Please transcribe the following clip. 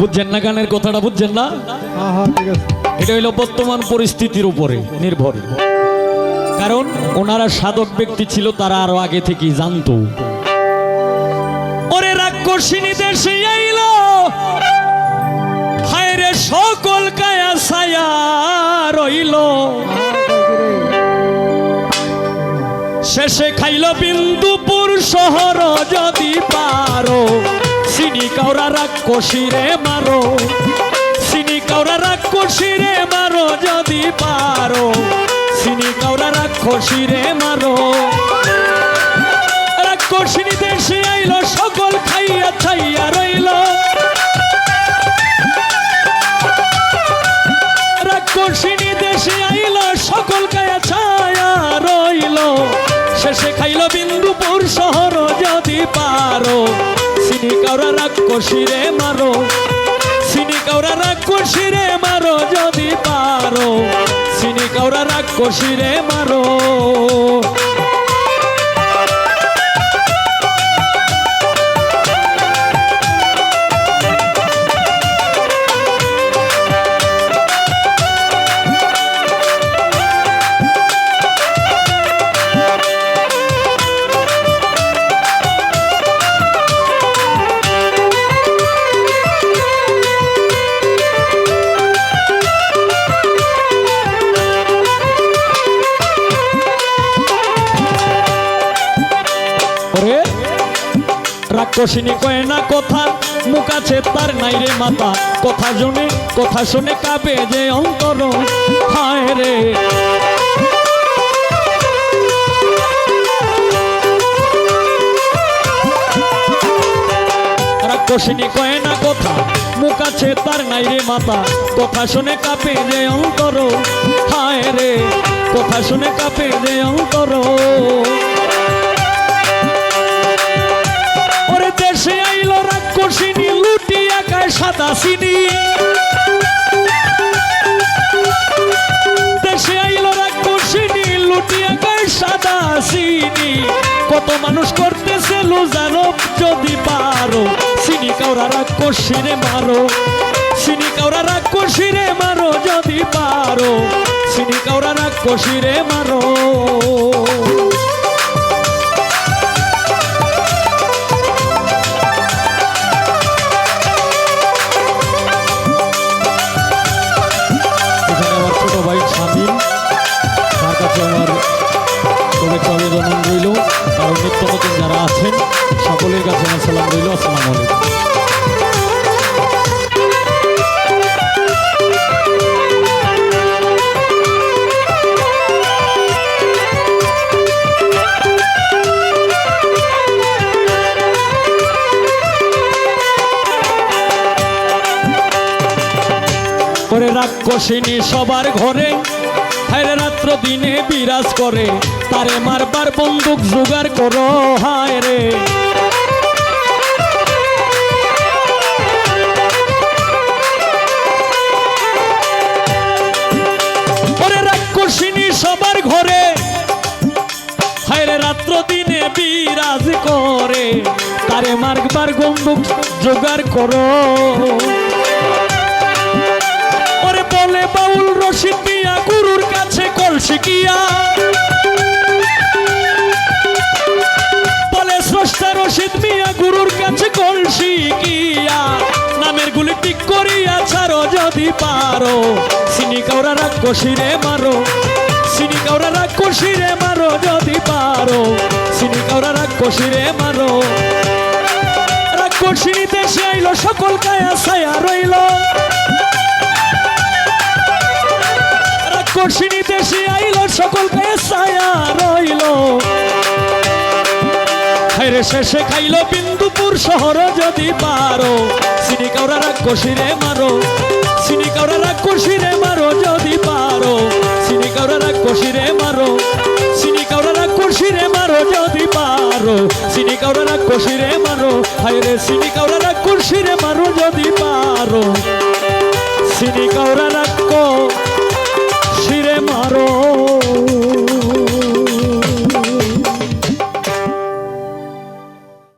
বুঝছেন না গানের কথাটা বুঝছেন না? হ্যাঁ হ্যাঁ এটা হইল বর্তমান পরিস্থিতির উপরে নির্ভর। কারণ ওনারা সাধক ব্যক্তি ছিল তারা আরও আগে থেকেই জানতো। ওরে রাক্ষসিনী দেশে আইল। হায় রে সকল কায়া ছায়া রইল। শেষে খাইল বিন্দুপুর শহর যদি পারো। চিনি কাউরা রাক্ষসী রে মারো। চিনি কাউরা রাক্ষসী রে মারো যদি পারো। চিনি কাউরা রাক্ষসী রে মারো। রাক্ষসিনী দেশে আইল, সকল খাইয়া ছাইয়া রইল। রাক্ষসিনী দেশে আইল, সকল কায়া ছায়া রইল। শেষে খাইল বিন্দুপুর শহর যদি পারো। সিনি কাউরা রাক্ষসী রে মারো। সিনি কাউরা রাক্ষসী রে মারো যদি পারো। সিনি কাউরা রাক্ষসী রে মারো। রাক্ষসিনী কয় না কথা, মুখ আছে তার নাই রে মাথা। কথা শুনে কথা শুনে কাঁপে যে অন্তর, হায় রে। রাক্ষসিনী কয় না কথা, মুখ আছে তার নাই রে মাথা। কথা শুনে কাঁপে যে অন্তর, হায় রে। কথা শুনে কাঁপে যে অন্তর। গায়ে সাদা সিনি দেশে আইলো রাক্ষসিনী লুটিয়া গায়ে সাদা সিনি। কত মানুষ করতেছে লুজানো যদি পারো। সিনি কাউরা রাক্ষসিরে মারো। সিনি কাউরা রাক্ষসিরে মারো, যদি পারো। সিনি কাউরা রাক্ষসিরে মারো। শুভেচ্ছা অভিনন্দন রইল। আর নিত্য নতুন যারা আছেন, সকলের কাছে আমার সালাম রইল। আসসালামু আলাইকুম। করে রাক্ষসিনী সবার ঘরে। হায় রাত্র দিনে বিরাজ করে, তারে মারবার বন্দুক জোগাড় করো হায় রে সবার ঘরে, হায়রে রাত্র দিনে বিরাজ করে, তারে মারবার বন্দুক জোগাড় করো। বাউল রশিদ মিয়া গুরুর কাছে কলসি কিয়া বলে, স্রষ্টা রশিদ মিয়া গুরুর কাছে কলসি কিয়া নামের গুলি ঠিক করিয়া ছাড়ো যদি পারো। সিনি কাউরা রাক্ষসিরে মারো, সিনি কাউরা রাক্ষসিরে মারো যদি পারো। সিনি কাউরা রাক্ষসিরে মারো। রাক্ষসিনী দেশে আইলো, সকল কায়া ছায়া রইল। রাক্ষসিনী দেশে আইল, সকল পেশায়া রইল। হায়রে শেষে খাইল বিন্দুপুর শহর যদি পারো, সিনি কাউরা রাক্ষসিরে মারো, সিনি কাউরা রাক্ষসিরে মারো যদি পারো, সিনি কাউরা রাক্ষসিরে মারো, সিনি কাউরা রাক্ষসিরে মারো যদি পারো, সিনি কাউরা রাক্ষসিরে মারো, হায়রে সিনি কাউরা রাক্ষসিরে মারো যদি পারো, সিনি কাউরা রাক্ষস শিরে মারো